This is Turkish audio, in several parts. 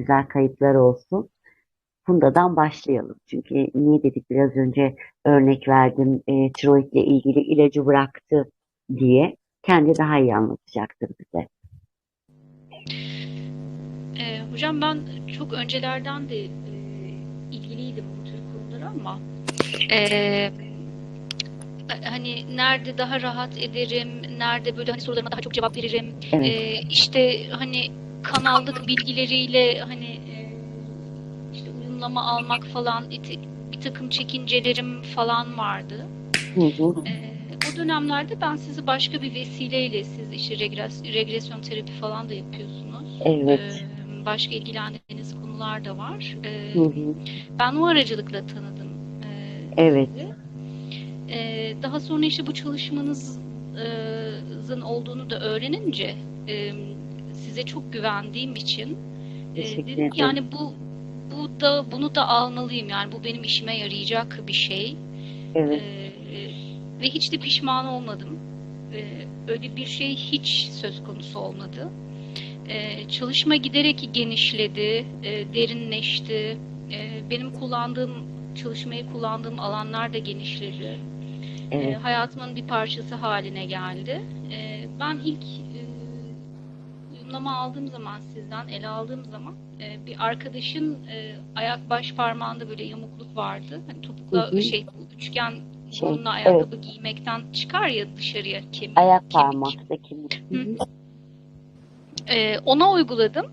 güzel kayıtlar olsun. Funda'dan başlayalım. Çünkü niye dedik biraz önce örnek verdim e, tiroidle ilgili ilacı bıraktı diye. Kendi daha iyi anlatacaktır bize. Ee, hocam ben çok öncelerden de e, ilgiliydim bu tür konulara ama e, hani nerede daha rahat ederim, nerede böyle hani sorularıma daha çok cevap veririm. Evet. E, işte hani kanallık bilgileriyle hani e, işte uyumlama almak falan bir, takım çekincelerim falan vardı. Hı hı. Ee, o dönemlerde ben sizi başka bir vesileyle siz işte regres, regresyon terapi falan da yapıyorsunuz. Evet. Ee, başka ilgilendiğiniz konular da var. Ee, Hı hı. ben o aracılıkla tanıdım e, Evet. sizi. Ee, daha sonra işte bu çalışmanızın olduğunu da öğrenince e, size çok güvendiğim için e, dedim ki yani bu bu da bunu da almalıyım yani bu benim işime yarayacak bir şey. Evet. Ee, ve hiç de pişman olmadım. Ee, öyle bir şey hiç söz konusu olmadı. Ee, çalışma giderek genişledi, e, derinleşti. Ee, benim kullandığım, çalışmayı kullandığım alanlar da genişledi. Ee, Evet. hayatımın bir parçası haline geldi. Ee, ben ilk e, uyumlama aldığım zaman sizden, ele aldığım zaman e, bir arkadaşın e, ayak baş parmağında böyle yamukluk vardı. Hani topukla Hı hı. şey üçgen Şey, onunla evet. ayakkabı giymekten çıkar ya dışarıya kemik. Ayak kemik. parmakta kemik. Hı Hı. hı. Ee, ona uyguladım.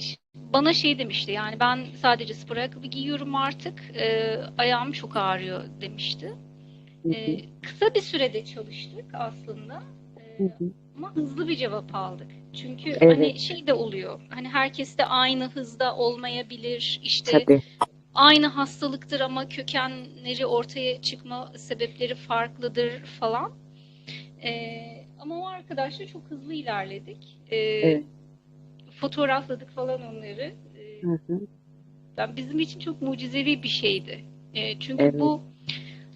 Ş- bana şey demişti yani ben sadece spor ayakkabı giyiyorum artık. Ee, ayağım çok ağrıyor demişti. Ee, kısa bir sürede çalıştık aslında. Ee, Hı hı. Ama hızlı bir cevap aldık. Çünkü Evet. hani şey de oluyor. Hani herkes de aynı hızda olmayabilir. İşte Tabii. aynı hastalıktır ama kökenleri ortaya çıkma sebepleri farklıdır falan. Ee, ama o arkadaşla çok hızlı ilerledik. Ee, Evet. Fotoğrafladık falan onları. Ee, Hı hı. yani bizim için çok mucizevi bir şeydi. Ee, çünkü Evet. bu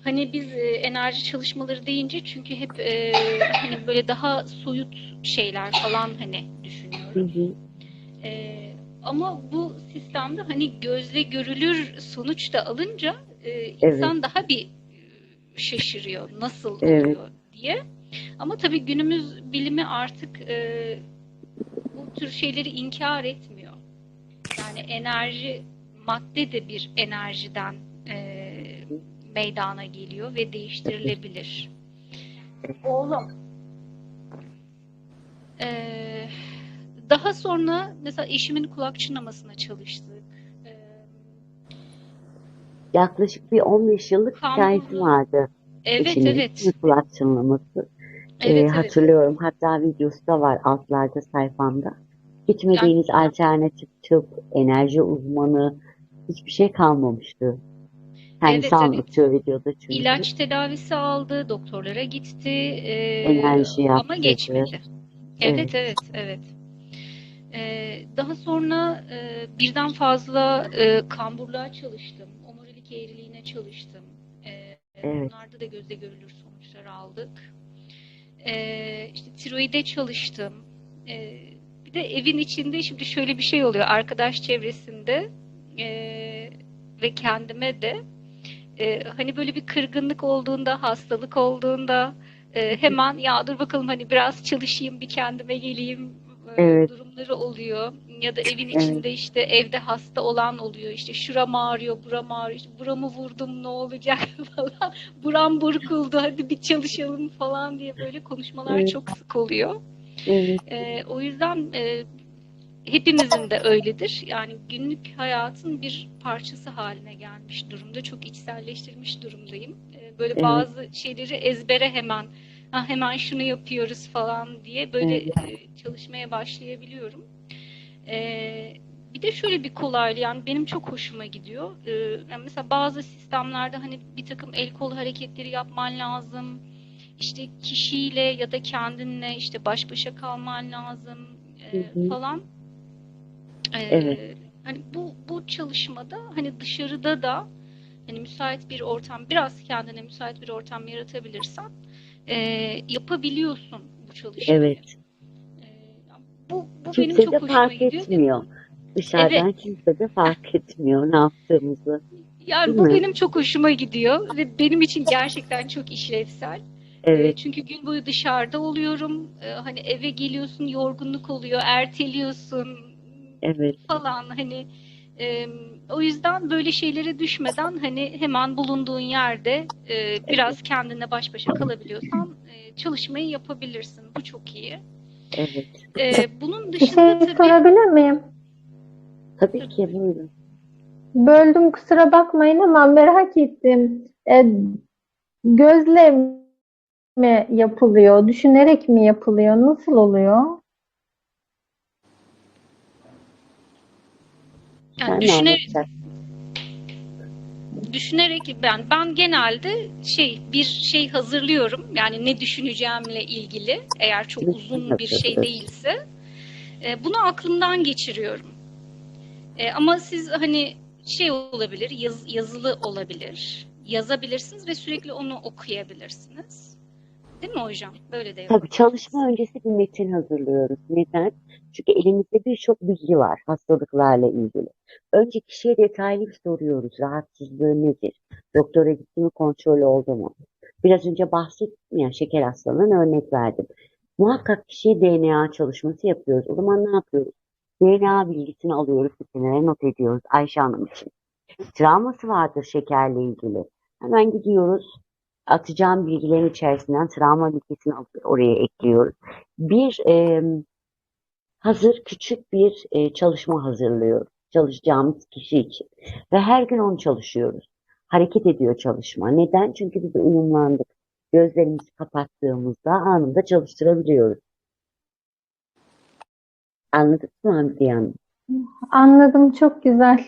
hani biz e, enerji çalışmaları deyince çünkü hep e, hani böyle daha soyut şeyler falan hani Hı düşünüyoruz. hı. Ee, ama bu sistemde hani gözle görülür sonuç da alınca e, insan daha bir e, şaşırıyor nasıl Evet. oluyor diye. Ama tabii günümüz bilimi artık e, bu tür şeyleri inkar etmiyor. Yani enerji madde de bir enerjiden e, meydana geliyor ve değiştirilebilir. Oğlum. Ee, daha sonra mesela eşimin kulak çınlamasına çalıştık. Ee, Yaklaşık bir 15 yıllık Kambur- hikayesi vardı. evet eşimin. evet. Kulak çınlaması. Ee, Evet evet. hatırlıyorum. Hatta videosu da var altlarda sayfamda. Gitmediğiniz alternatif tıp, enerji uzmanı hiçbir şey kalmamıştı. Kendisi Evet, anlatıyor videoda çünkü. İlaç tedavisi aldı, doktorlara gitti ee, Enerji ama yaptırdı. geçmedi. Evet. Evet evet evet. Ee, daha sonra e, birden fazla e, kamburluğa çalıştım. Omurilik eğriliğine çalıştım. Ee, Evet. Bunlarda da gözle görülür sonuçlar aldık. Ee, işte tiroide çalıştım. Ee, bir de evin içinde şimdi şöyle bir şey oluyor. Arkadaş çevresinde e, ve kendime de e, hani böyle bir kırgınlık olduğunda, hastalık olduğunda e, hemen ya dur bakalım hani biraz çalışayım, bir kendime geleyim e, Evet. durumları oluyor. Ya da evin Evet. içinde işte evde hasta olan oluyor. İşte şuram ağrıyor, buram ağrıyor. İşte buramı vurdum ne olacak falan. Buram burkuldu hadi bir çalışalım falan diye böyle konuşmalar Evet. çok sık oluyor. Evet. E, o yüzden e, hepimizin de öyledir. Yani günlük hayatın bir parçası haline gelmiş durumda. Çok içselleştirmiş durumdayım. Ee, Böyle Evet. bazı şeyleri ezbere hemen ha, hemen şunu yapıyoruz falan diye böyle Evet. e, çalışmaya başlayabiliyorum. Ee, bir de şöyle bir kolaylığı yani benim çok hoşuma gidiyor. Ee, yani mesela bazı sistemlerde hani bir takım el kol hareketleri yapman lazım. İşte kişiyle ya da kendinle işte baş başa kalman lazım e, falan. Ee, Evet. hani bu bu çalışmada hani dışarıda da hani müsait bir ortam biraz kendine müsait bir ortam yaratabilirsen e, yapabiliyorsun bu çalışmayı. Evet. Bu bu benim Kimse çok de hoşuma fark gidiyor. etmiyor. Dışarıdan kimse de fark etmiyor ne yaptığımızı. Yani Değil bu mi? benim çok hoşuma gidiyor ve benim için gerçekten çok işlevsel. Evet, Çünkü gün boyu dışarıda oluyorum. Hani eve geliyorsun, yorgunluk oluyor, erteliyorsun evet. falan hani e, o yüzden böyle şeylere düşmeden hani hemen bulunduğun yerde e, biraz kendine baş başa kalabiliyorsan e, çalışmayı yapabilirsin. Bu çok iyi. Evet. E, bunun Bir dışında şey tabii sorabilir miyim? Tabii ki buyurun. Böldüm kusura bakmayın ama merak ettim. E, gözle mi yapılıyor? Düşünerek mi yapılıyor? Nasıl oluyor? Yani düşünerek düşünerek ben ben genelde şey bir şey hazırlıyorum. Yani ne düşüneceğimle ilgili eğer çok uzun bir şey değilse e, bunu aklımdan geçiriyorum. E, ama siz hani şey olabilir, yaz- yazılı olabilir. Yazabilirsiniz ve sürekli onu okuyabilirsiniz. Değil mi hocam? Böyle de Tabii çalışma öncesi bir metin hazırlıyoruz. Neden? Çünkü elimizde birçok bilgi var hastalıklarla ilgili. Önce kişiye detaylı soruyoruz. Rahatsızlığı nedir? Doktora gitti mi, kontrol oldu mu? Biraz önce bahsettim ya şeker hastalığına örnek verdim. Muhakkak kişiye DNA çalışması yapıyoruz. O zaman ne yapıyoruz? DNA bilgisini alıyoruz, bir kenara not ediyoruz Ayşe Hanım için. Travması vardır şekerle ilgili. Hemen gidiyoruz. Atacağım bilgilerin içerisinden travma bilgisini alıp oraya ekliyoruz. Bir e, hazır küçük bir e, çalışma hazırlıyoruz. Çalışacağımız kişi için. Ve her gün onu çalışıyoruz. Hareket ediyor çalışma. Neden? Çünkü biz uyumlandık. Gözlerimizi kapattığımızda anında çalıştırabiliyoruz. Anladık mı Hanım? Anladım çok güzel.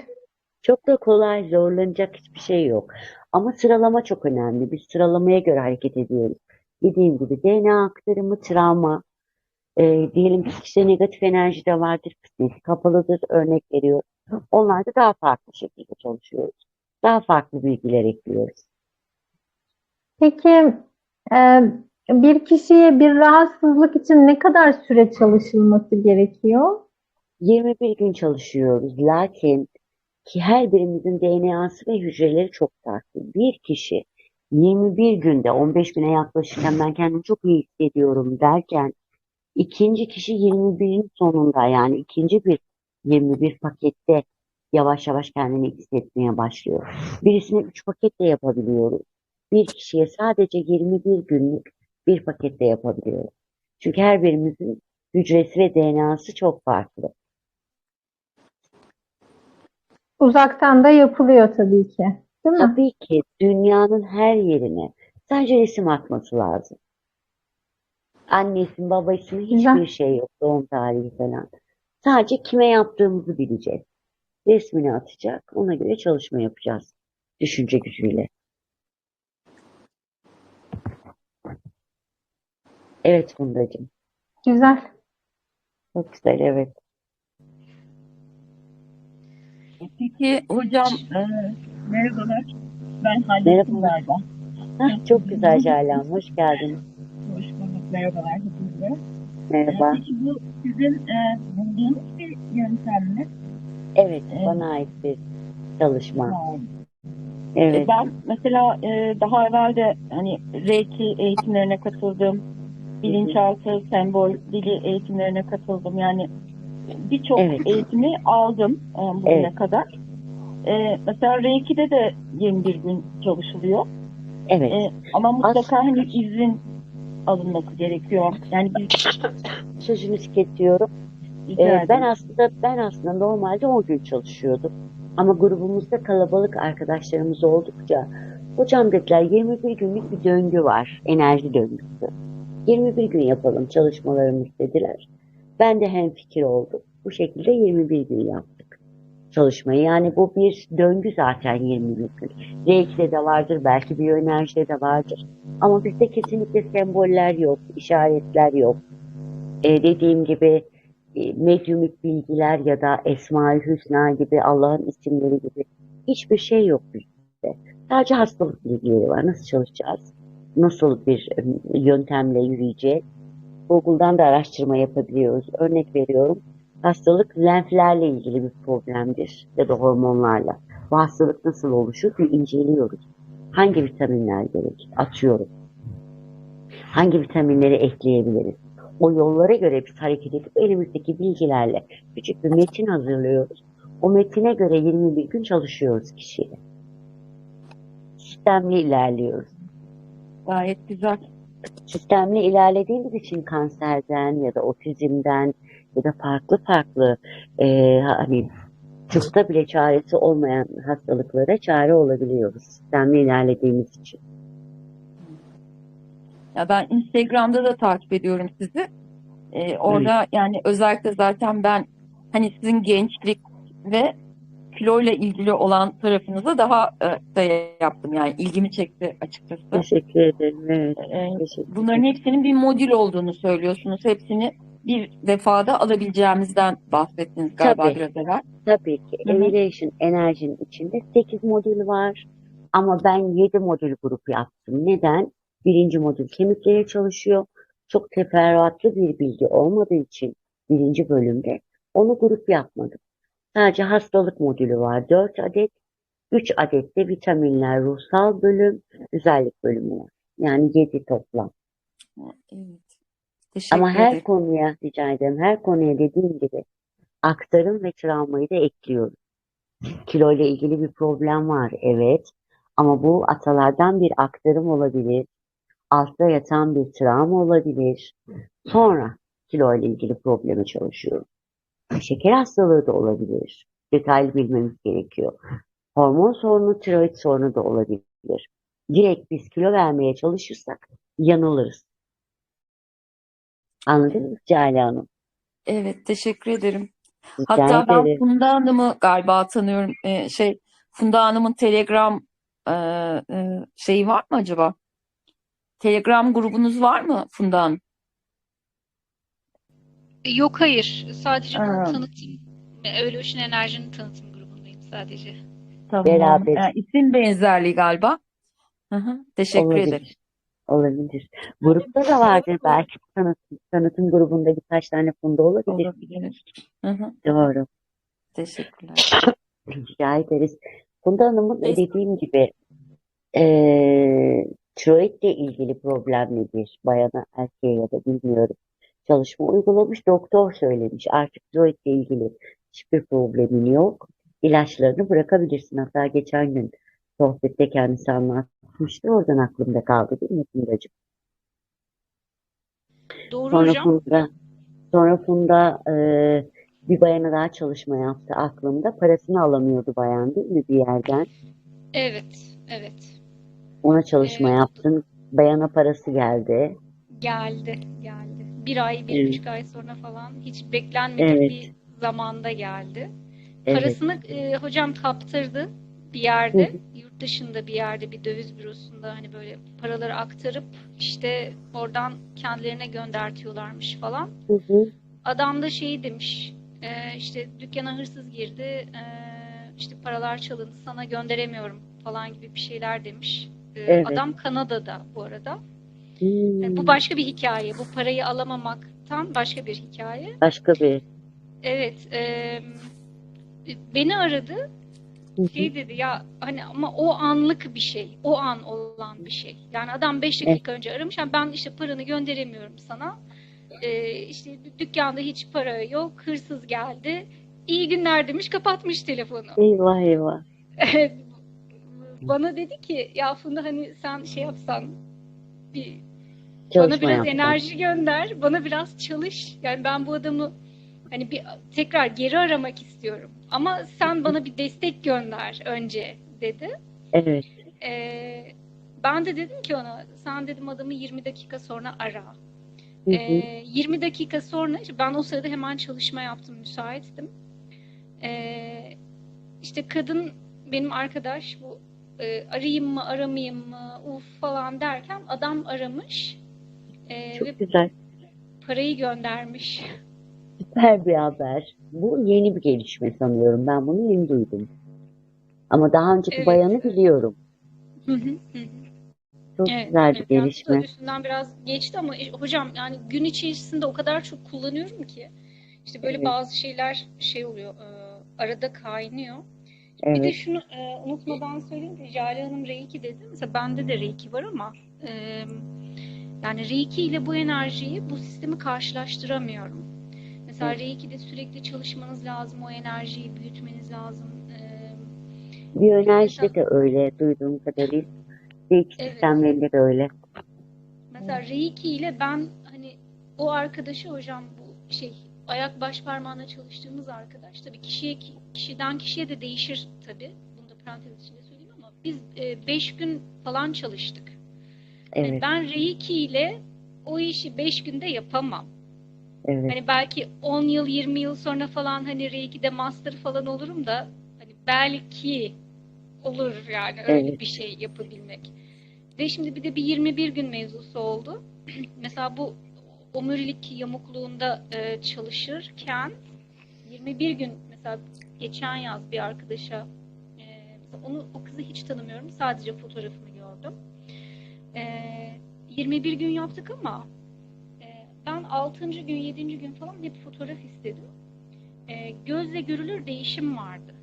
Çok da kolay, zorlanacak hiçbir şey yok. Ama sıralama çok önemli. Biz sıralamaya göre hareket ediyoruz. Dediğim gibi DNA aktarımı, travma, e, diyelim ki kişide negatif enerji de vardır, psikolojisi kapalıdır, örnek veriyor. Onlarda daha farklı şekilde çalışıyoruz. Daha farklı bilgiler ekliyoruz. Peki e, bir kişiye bir rahatsızlık için ne kadar süre çalışılması gerekiyor? 21 gün çalışıyoruz. Lakin ki her birimizin DNA'sı ve hücreleri çok farklı. Bir kişi 21 günde 15 güne yaklaşırken ben kendimi çok iyi hissediyorum derken ikinci kişi 21'in sonunda yani ikinci bir 21 pakette yavaş yavaş kendini hissetmeye başlıyor. Birisine 3 paket de yapabiliyoruz. Bir kişiye sadece 21 günlük bir pakette yapabiliyoruz. Çünkü her birimizin hücresi ve DNA'sı çok farklı. Uzaktan da yapılıyor tabii ki. Değil mi? Tabii ki dünyanın her yerine sadece resim atması lazım. Annesinin, babasının hiçbir şey yok. Doğum tarihi falan. Sadece kime yaptığımızı bileceğiz. Resmini atacak. Ona göre çalışma yapacağız. Düşünce gücüyle. Evet Fundacığım. Güzel. Çok güzel evet. Peki hocam e, merhabalar. Ben hallettim Merhaba. Hah, çok güzel Jale Hoş geldin. Merhabalar hepinize. Merhaba. peki bu sizin e, bulduğunuz bir yöntem mi? Evet, Evet. bana ait bir çalışma. Ha. E, Evet. Ben mesela e, daha evvel de hani Reiki eğitimlerine katıldım. Bilinçaltı, sembol dili eğitimlerine katıldım. Yani birçok Evet. eğitimi aldım e, bugüne Evet. kadar. E, mesela Reiki'de de 21 gün çalışılıyor. Evet. E, ama mutlaka Aslında- hani izin alınması gerekiyor. Yani biz Sözünü rica Ee, ben aslında ben aslında normalde 10 gün çalışıyordum. Ama grubumuzda kalabalık arkadaşlarımız oldukça hocam dediler 21 günlük bir döngü var. Enerji döngüsü. 21 gün yapalım çalışmalarımız dediler. Ben de hemfikir oldum. Bu şekilde 21 gün yaptık çalışmayı. Yani bu bir döngü zaten 21 gün. Reiki'de de vardır, belki biyoenerjide de vardır. Ama bizde kesinlikle semboller yok, işaretler yok. Ee, dediğim gibi e, medyumik bilgiler ya da Esma-ı Hüsna gibi Allah'ın isimleri gibi hiçbir şey yok bizde. Sadece hastalık bilgileri var. Nasıl çalışacağız? Nasıl bir e, yöntemle yürüyeceğiz? Google'dan da araştırma yapabiliyoruz. Örnek veriyorum. Hastalık lenflerle ilgili bir problemdir ya da hormonlarla. Bu hastalık nasıl oluşur bir inceliyoruz. Hangi vitaminler gerekir? Atıyorum. Hangi vitaminleri ekleyebiliriz? O yollara göre biz hareket edip elimizdeki bilgilerle küçük bir metin hazırlıyoruz. O metine göre 21 gün çalışıyoruz kişiyle. Sistemli ilerliyoruz. Gayet güzel. Sistemli ilerlediğimiz için kanserden ya da otizmden ya da farklı farklı eee, hani tıpta bile çaresi olmayan hastalıklara çare olabiliyoruz. Sistemli ilerlediğimiz için. Ya ben Instagram'da da takip ediyorum sizi. Ee, orada yani özellikle zaten ben hani sizin gençlik ve kiloyla ilgili olan tarafınıza daha e, şey yaptım yani ilgimi çekti açıkçası. Teşekkür ederim. Evet, Ee, teşekkür bunların ederim. hepsinin bir modül olduğunu söylüyorsunuz. Hepsini bir defada alabileceğimizden bahsettiniz galiba Tabii. biraz evvel. Tabii ki Hı Enerji'nin içinde 8 modül var. Ama ben 7 modül grup yaptım. Neden? Birinci modül kemiklere çalışıyor. Çok teferruatlı bir bilgi olmadığı için birinci bölümde onu grup yapmadım. Sadece hastalık modülü var 4 adet. 3 adet de vitaminler, ruhsal bölüm, güzellik bölümü var. Yani 7 toplam. Evet. Teşekkür Ama her ederim. konuya rica ederim, her konuya dediğim gibi aktarım ve travmayı da ekliyoruz. Kilo ile ilgili bir problem var, evet. Ama bu atalardan bir aktarım olabilir. Altta yatan bir travma olabilir. Sonra kilo ile ilgili problemi çalışıyorum. Şeker hastalığı da olabilir. Detaylı bilmemiz gerekiyor. Hormon sorunu, tiroid sorunu da olabilir. Direkt biz kilo vermeye çalışırsak yanılırız. Anladınız Cale Hanım? Evet, teşekkür ederim. Rica Hatta ben ederim. Funda Hanım'ı galiba tanıyorum. Ee, şey, Funda Hanım'ın Telegram e, e, şeyi var mı acaba? Telegram grubunuz var mı Funda Hanım? Yok hayır. Sadece Aa. tanıtım. Evolution Enerji'nin tanıtım grubundayım sadece. Tamam. Beraber. Ee, isim benzerliği galiba. Hı hı, teşekkür ederim. Olabilir. Grupta da vardır belki tanıtım, tanıtım grubunda birkaç tane funda olabilir. Olabilir. Hı hı, Doğru. teşekkürler. Rica ederiz. Funda Hanım'ın Neyse. dediğim gibi eee tiroidle ilgili problem nedir? Bayana, erkeğe ya da bilmiyorum. Çalışma uygulamış, doktor söylemiş. Artık tiroidle ilgili hiçbir problemin yok. İlaçlarını bırakabilirsin. Hatta geçen gün sohbette kendisi anlatmıştı. Oradan aklımda kaldı değil mi Fundacığım? Doğru Sonra hocam. Funda, sonra Funda eee, bir bayana daha çalışma yaptı aklımda. Parasını alamıyordu bayan değil mi bir yerden? Evet, evet. Ona çalışma Evet. yaptın. Bayana parası geldi. Geldi, geldi. Bir ay, bir Evet. buçuk ay sonra falan hiç beklenmedik Evet. bir zamanda geldi. Evet. Parasını e, hocam kaptırdı bir yerde, yurt dışında bir yerde bir döviz bürosunda hani böyle paraları aktarıp işte oradan kendilerine göndertiyorlarmış falan. Hı hı. Adam da şey demiş, e, işte dükkana hırsız girdi, e, işte paralar çalındı, sana gönderemiyorum falan gibi bir şeyler demiş. E, Evet. Adam Kanada'da bu arada. Hmm. E, Bu başka bir hikaye. Bu parayı alamamaktan başka bir hikaye. Başka bir. Evet, e, beni aradı. Şey dedi ya hani ama o anlık bir şey. O an olan bir şey. Yani adam 5 dakika önce aramış. Yani ben işte paranı gönderemiyorum sana. Ee, işte dükkanda hiç para yok. Hırsız geldi. İyi günler demiş. Kapatmış telefonu. Eyvah eyvah. Bana dedi ki ya Funda hani sen şey yapsan bir bana Çalışma biraz yaptın. enerji gönder. Bana biraz çalış. Yani ben bu adamı hani bir tekrar geri aramak istiyorum. Ama sen bana bir destek gönder önce dedi. Evet. Ee, ben de dedim ki ona sen dedim adamı 20 dakika sonra ara. Hı hı. Ee, 20 dakika sonra ben o sırada hemen çalışma yaptım müsaittim. Ee, işte kadın benim arkadaş bu e, arayayım mı aramayayım mı uf falan derken adam aramış ve Çok güzel. parayı göndermiş. Süper bir haber. Bu yeni bir gelişme sanıyorum. Ben bunu yeni duydum. Ama daha önceki Evet. bayanı biliyorum. Hı hı. Çok Evet, güzel bir evet. Yani gelişme. üstünden biraz geçti ama hocam yani gün içerisinde o kadar çok kullanıyorum ki İşte böyle Evet. bazı şeyler şey oluyor, e, arada kaynıyor. Bir de Evet. şunu e, unutmadan söyleyeyim ki Jale Hanım Reiki dedi. Mesela bende de Reiki var ama e, yani Reiki ile bu enerjiyi, bu sistemi karşılaştıramıyorum. Mesela. Reiki'de sürekli çalışmanız lazım, o enerjiyi büyütmeniz lazım. E, Biyoenerjide de öyle duyduğum kadarıyla. Reiki Evet. sistemlerinde de öyle. Mesela Reiki ile ben hani o arkadaşı hocam bu şey ayak baş parmağına çalıştığımız arkadaş tabii kişiye kişiden kişiye de değişir tabii. Bunu da parantez içinde söyleyeyim ama biz 5 gün falan çalıştık. Yani Evet, ben Reiki ile o işi 5 günde yapamam. Evet, Hani belki 10 yıl 20 yıl sonra falan hani Reiki'de master falan olurum da hani belki olur yani öyle Evet. bir şey yapabilmek. Ve şimdi bir de bir 21 gün mevzusu oldu. Mesela bu omurilik yamukluğunda e, çalışırken 21 gün mesela geçen yaz bir arkadaşa e, onu o kızı hiç tanımıyorum. Sadece fotoğrafını gördüm. E, 21 gün yaptık ama ben 6. gün 7. gün falan hep fotoğraf istedim. E, gözle görülür değişim vardı.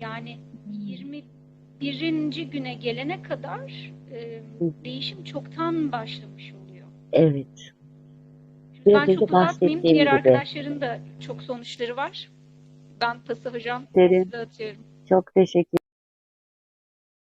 Yani 21. güne gelene kadar e, değişim çoktan başlamış oluyor. evet. Biraz ben çok uzatmayayım. Diğer gibi. arkadaşların da çok sonuçları var. Ben pası hocam Derin. size atıyorum. Çok teşekkür